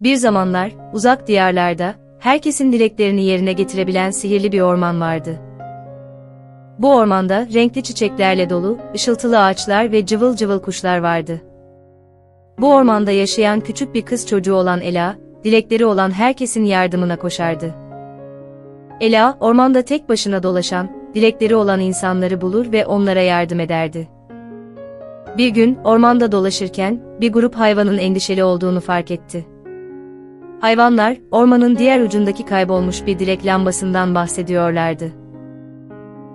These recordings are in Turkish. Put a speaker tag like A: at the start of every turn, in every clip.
A: Bir zamanlar, uzak diyarlarda, herkesin dileklerini yerine getirebilen sihirli bir orman vardı. Bu ormanda renkli çiçeklerle dolu, ışıltılı ağaçlar ve cıvıl cıvıl kuşlar vardı. Bu ormanda yaşayan küçük bir kız çocuğu olan Ela, dilekleri olan herkesin yardımına koşardı. Ela, ormanda tek başına dolaşan, dilekleri olan insanları bulur ve onlara yardım ederdi. Bir gün, ormanda dolaşırken, bir grup hayvanın endişeli olduğunu fark etti. Hayvanlar, ormanın diğer ucundaki kaybolmuş bir dilek lambasından bahsediyorlardı.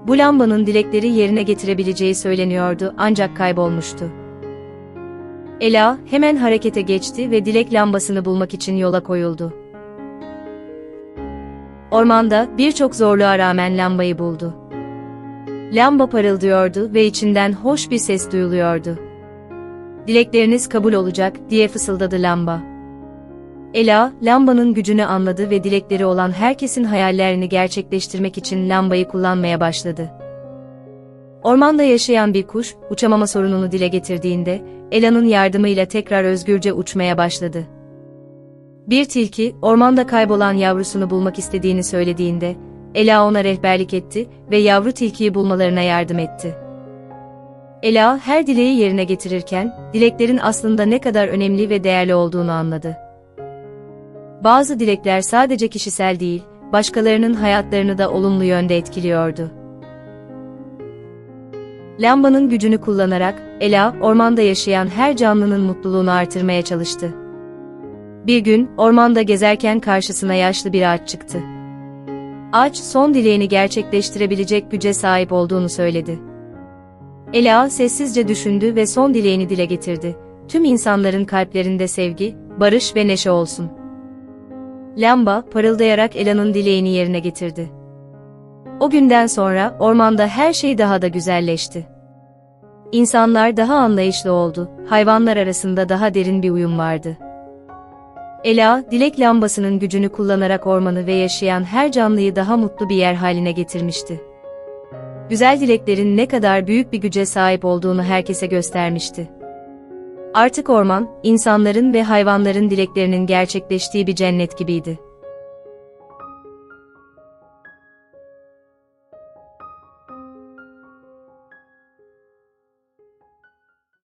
A: Bu lambanın dilekleri yerine getirebileceği söyleniyordu ancak kaybolmuştu. Ela, hemen harekete geçti ve dilek lambasını bulmak için yola koyuldu. Ormanda birçok zorluğa rağmen lambayı buldu. Lamba parıldıyordu ve içinden hoş bir ses duyuluyordu. Dilekleriniz kabul olacak diye fısıldadı lamba. Ela, lambanın gücünü anladı ve dilekleri olan herkesin hayallerini gerçekleştirmek için lambayı kullanmaya başladı. Ormanda yaşayan bir kuş, uçamama sorununu dile getirdiğinde, Ela'nın yardımıyla tekrar özgürce uçmaya başladı. Bir tilki, ormanda kaybolan yavrusunu bulmak istediğini söylediğinde, Ela ona rehberlik etti ve yavru tilkiyi bulmalarına yardım etti. Ela, her dileği yerine getirirken, dileklerin aslında ne kadar önemli ve değerli olduğunu anladı. Bazı dilekler sadece kişisel değil, başkalarının hayatlarını da olumlu yönde etkiliyordu. Lambanın gücünü kullanarak, Ela, ormanda yaşayan her canlının mutluluğunu artırmaya çalıştı. Bir gün, ormanda gezerken karşısına yaşlı bir ağaç çıktı. Ağaç, son dileğini gerçekleştirebilecek güce sahip olduğunu söyledi. Ela, sessizce düşündü ve son dileğini dile getirdi. Tüm insanların kalplerinde sevgi, barış ve neşe olsun. Lamba, parıldayarak Ela'nın dileğini yerine getirdi. O günden sonra ormanda her şey daha da güzelleşti. İnsanlar daha anlayışlı oldu, hayvanlar arasında daha derin bir uyum vardı. Ela, dilek lambasının gücünü kullanarak ormanı ve yaşayan her canlıyı daha mutlu bir yer haline getirmişti. Güzel dileklerin ne kadar büyük bir güce sahip olduğunu herkese göstermişti. Artık orman, insanların ve hayvanların dileklerinin gerçekleştiği bir cennet gibiydi.